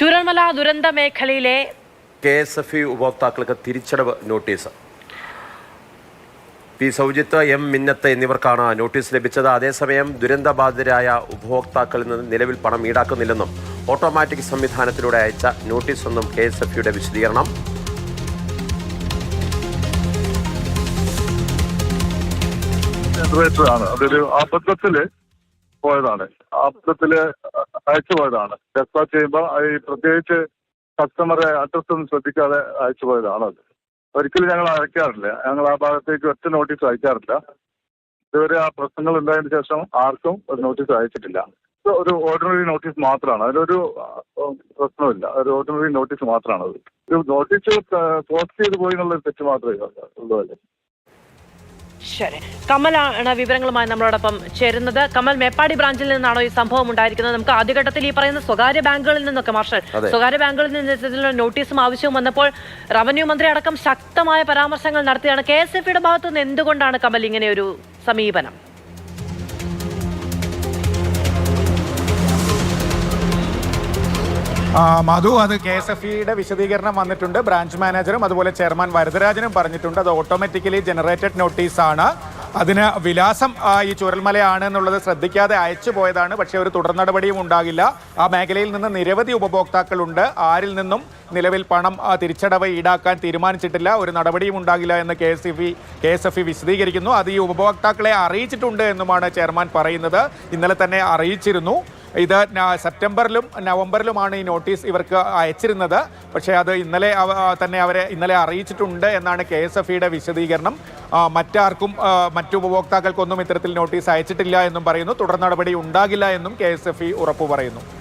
ചൂരൽമല ദുരന്ത മേഖലയിലെ K S F E ഉപഭോക്താക്കൾക്ക് തിരിച്ചടവ് notice. P Saujith M Minnath എന്നിവർക്കാണ് നോട്ടീസ് ലഭിച്ചത്. അതേസമയം ദുരന്തബാധിതരായ ഉപഭോക്താക്കളിൽ നിന്ന് നിലവിൽ പണം ഈടാക്കുന്നില്ലെന്നും ഓട്ടോമാറ്റിക് സംവിധാനത്തിലൂടെ അയച്ച നോട്ടീസ് ഒന്നും കെ എസ് എഫ് ഇയുടെ വിശദീകരണം. ആണ്. അതൊരു അബദ്ധത്തിൽ പോയതാണ്. അബദ്ധത്തിൽ അയച്ചു പോയതാണ്. ഡെസ്പാച്ച് ചെയ്യുമ്പോൾ ഈ പ്രത്യേകിച്ച് കസ്റ്റമറെ അഡ്രസ് ഒന്നും ശ്രദ്ധിക്കാതെ അയച്ചു പോയതാണ് അത്. ഒരിക്കലും ഞങ്ങൾ അയക്കാറില്ല. ഞങ്ങൾ ആ ഭാഗത്തേക്ക് ഒറ്റ നോട്ടീസ് അയക്കാറില്ല. ഇതുവരെ ആ പ്രശ്നങ്ങൾ ഉണ്ടായതിനു ശേഷം ആർക്കും ഒരു നോട്ടീസ് അയച്ചിട്ടില്ല. ഒരു ഓർഡിനറി നോട്ടീസ് മാത്രമാണ്. അതിലൊരു പ്രശ്നമില്ല ഒരു ഓർഡിനറി നോട്ടീസ് മാത്രമാണ് അത്. ഒരു നോട്ടീസ് പോസ്റ്റ് ചെയ്ത് പോയി എന്നുള്ളൊരു തെറ്റ് മാത്രമേ ഉള്ളൂ അല്ലേ? ശരി. കമലാണ് വിവരങ്ങളുമായി നമ്മളോടൊപ്പം ചേരുന്നത്. കമൽ മേപ്പാടി ബ്രാഞ്ചിൽ നിന്നാണോ ഈ സംഭവം ഉണ്ടായിരിക്കുന്നത്? നമുക്ക് ആദ്യഘട്ടത്തിൽ ഈ പറയുന്ന സ്വകാര്യ ബാങ്കുകളിൽ നിന്നൊക്കെ മാർഷൽ. സ്വകാര്യ ബാങ്കുകളിൽ നിന്ന് നോട്ടീസും ആവശ്യവും വന്നപ്പോൾ റവന്യൂ മന്ത്രി അടക്കം ശക്തമായ പരാമർശങ്ങൾ നടത്തിയാണ് കെ എസ് എഫ് ഭാഗത്തുനിന്ന് എന്തുകൊണ്ടാണ് കമൽ ഇങ്ങനെ ഒരു സമീപനം? മധു അത് കെ എസ് എഫ് ഇയുടെ വിശദീകരണം വന്നിട്ടുണ്ട്. ബ്രാഞ്ച് മാനേജറും അതുപോലെ ചെയർമാൻ വരദരാജനും പറഞ്ഞിട്ടുണ്ട്. അത് ഓട്ടോമാറ്റിക്കലി ജനറേറ്റഡ് നോട്ടീസാണ്. അതിന് വിലാസം ഈ ചുരൽമലയാണ് എന്നുള്ളത് ശ്രദ്ധിക്കാതെ അയച്ചു പോയതാണ്. പക്ഷേ ഒരു തുടർ നടപടിയും ഉണ്ടാകില്ല. ആ മേഖലയിൽ നിന്ന് നിരവധി ഉപഭോക്താക്കളുണ്ട്. ആരിൽ നിന്നും നിലവിൽ പണം തിരിച്ചടവ് ഈടാക്കാൻ തീരുമാനിച്ചിട്ടില്ല. ഒരു നടപടിയും ഉണ്ടാകില്ല എന്ന് K S F K S F E വിശദീകരിക്കുന്നു. അത് ഈ ഉപഭോക്താക്കളെ അറിയിച്ചിട്ടുണ്ട് എന്നുമാണ് ചെയർമാൻ പറയുന്നത്. ഇന്നലെ തന്നെ അറിയിച്ചിരുന്നു. ഇത് സെപ്റ്റംബറിലും നവംബറിലുമാണ് ഈ നോട്ടീസ് ഇവർക്ക് അയച്ചിരുന്നത്. പക്ഷേ അത് ഇന്നലെ തന്നെ അവരെ ഇന്നലെ അറിയിച്ചിട്ടുണ്ട് എന്നാണ് കെ എസ് എഫ് ഇയുടെ വിശദീകരണം. മറ്റാർക്കും മറ്റു ഉപഭോക്താക്കൾക്കൊന്നും ഇത്തരത്തിൽ നോട്ടീസ് അയച്ചിട്ടില്ല എന്നും പറയുന്നു. തുടർ നടപടി ഉണ്ടാകില്ല എന്നും കെ എസ് എഫ് ഇ ഉറപ്പു പറയുന്നു.